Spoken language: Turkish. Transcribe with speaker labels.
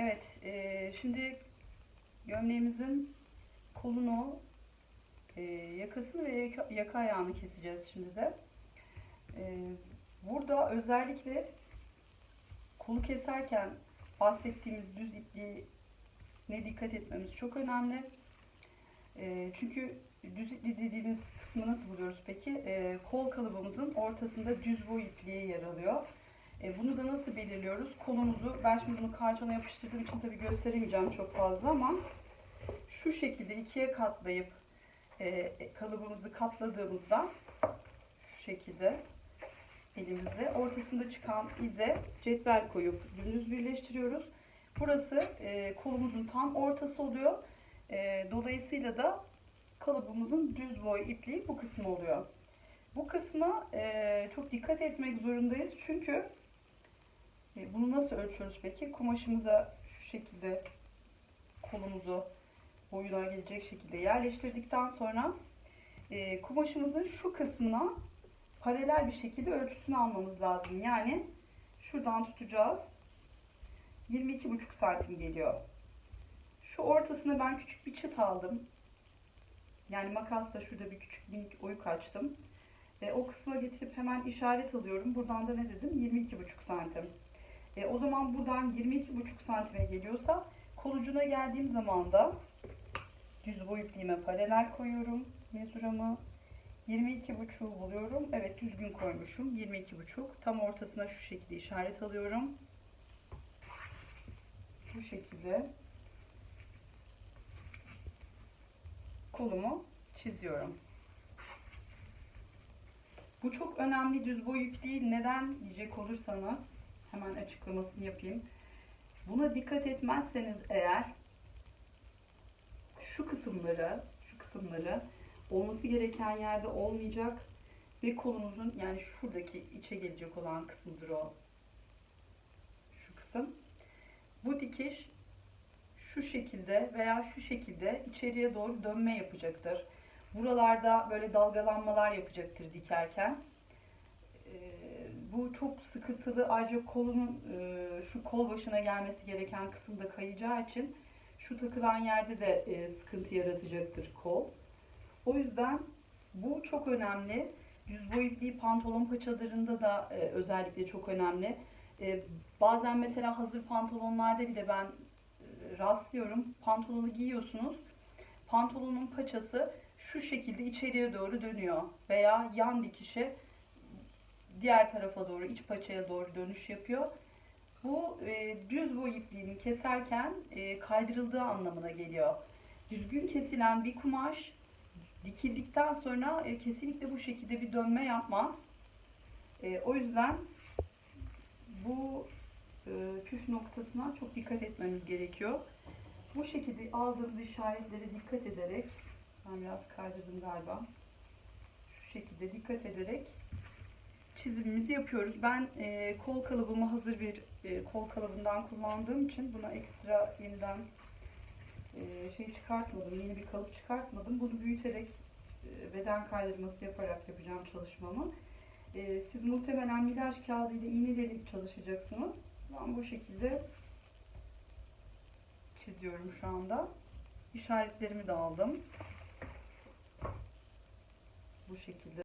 Speaker 1: Evet, e, şimdi gömleğimizin kolunu, e, yakasını ve yaka, yaka ayağını keseceğiz şimdi de. E, burada özellikle kolu keserken bahsettiğimiz düz ipliğine dikkat etmemiz çok önemli. E, çünkü düz ipli dediğimiz kısmı nasıl buluyoruz peki? E, kol kalıbımızın ortasında düz boy ipliği yer alıyor. E, bunu da nasıl belirliyoruz? Kolumuzu, ben şimdi bunu kartona yapıştırdığım için tabii gösteremeyeceğim çok fazla ama şu şekilde ikiye katlayıp e, kalıbımızı katladığımızda şu şekilde elimizde ortasında çıkan ize cetvel koyup dümdüz birleştiriyoruz. Burası e, kolumuzun tam ortası oluyor. E, dolayısıyla da kalıbımızın düz boy ipliği bu kısmı oluyor. Bu kısma e, çok dikkat etmek zorundayız çünkü e, bunu nasıl ölçüyoruz peki? Kumaşımıza şu şekilde kolumuzu boyuna gelecek şekilde yerleştirdikten sonra e, kumaşımızın şu kısmına paralel bir şekilde ölçüsünü almamız lazım. Yani şuradan tutacağız. 22,5 santim geliyor. Şu ortasına ben küçük bir çıt aldım. Yani makasla şurada bir küçük minik oyuk açtım. E, o kısma getirip hemen işaret alıyorum. Buradan da ne dedim? 22,5 santim. E, o zaman buradan 22,5 santime geliyorsa kolucuna geldiğim zaman da düz boy ipliğime paralel koyuyorum. Mezuramı 22,5'u buluyorum. Evet düzgün koymuşum. 22,5. Tam ortasına şu şekilde işaret alıyorum. Bu şekilde kolumu çiziyorum. Bu çok önemli düz boy ip değil. Neden diyecek olursanız hemen açıklamasını yapayım. Buna dikkat etmezseniz eğer şu kısımları, şu kısımları olması gereken yerde olmayacak ve kolunuzun yani şuradaki içe gelecek olan kısımdır o. Şu kısım. Bu dikiş şu şekilde veya şu şekilde içeriye doğru dönme yapacaktır. Buralarda böyle dalgalanmalar yapacaktır dikerken. Ee, bu çok sıkıntılı. Ayrıca kolunun e, şu kol başına gelmesi gereken kısımda kayacağı için şu takılan yerde de e, sıkıntı yaratacaktır kol. O yüzden bu çok önemli. Yüz boy ipliği pantolon paçalarında da e, özellikle çok önemli. Bazen mesela hazır pantolonlarda bile ben rastlıyorum. Pantolonu giyiyorsunuz. Pantolonun paçası şu şekilde içeriye doğru dönüyor veya yan dikişe diğer tarafa doğru iç paçaya doğru dönüş yapıyor. Bu e, düz boy ipliğini keserken e, kaydırıldığı anlamına geliyor. Düzgün kesilen bir kumaş dikildikten sonra e, kesinlikle bu şekilde bir dönme yapmaz. E, o yüzden bu e, püf noktasına çok dikkat etmemiz gerekiyor. Bu şekilde aldığımız işaretlere dikkat ederek ben biraz kaydırdım galiba. Şu şekilde dikkat ederek çizimimizi yapıyoruz. Ben e, kol kalıbımı hazır bir e, kol kalıbından kullandığım için buna ekstra yeniden e, şey çıkartmadım. Yeni bir kalıp çıkartmadım. Bunu büyüterek e, beden kaydırması yaparak yapacağım çalışmamı. E, siz muhtemelen milaj kağıdı ile iğneleyip çalışacaksınız. Ben bu şekilde çiziyorum şu anda. İşaretlerimi de aldım. Bu şekilde.